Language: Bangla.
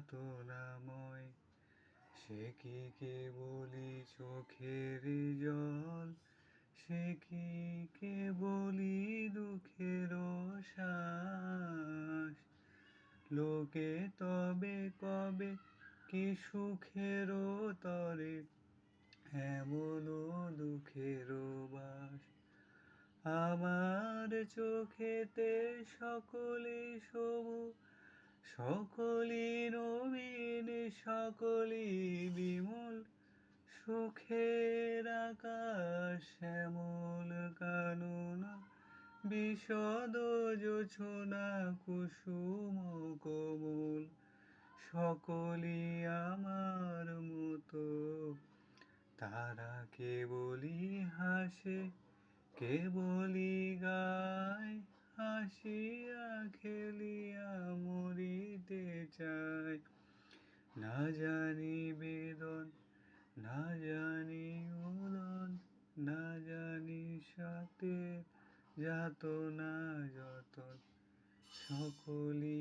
যাতনাময় সে কি কে বলি চোখের জল? সে কি কে বলি দুঃখের শ্বাস? লোকে তবে কবে কি সুখের তরে এমন দুঃখের বাস? আমার চোখেতে সকলে সবু সকলি নবীন সকলি বিমল। সুখের আকাশ শ্যামল কাননা বিশদ জোছনা কুসুম কোমল। সকলি আমার মতো, তারা কেবলি হাসে কেবলি গায়। হাসিয়া খেলিয়া মরিতে চাই। না জানি বেদন, না জানি উদন না জানি সাথে যাত না যতন। সকলি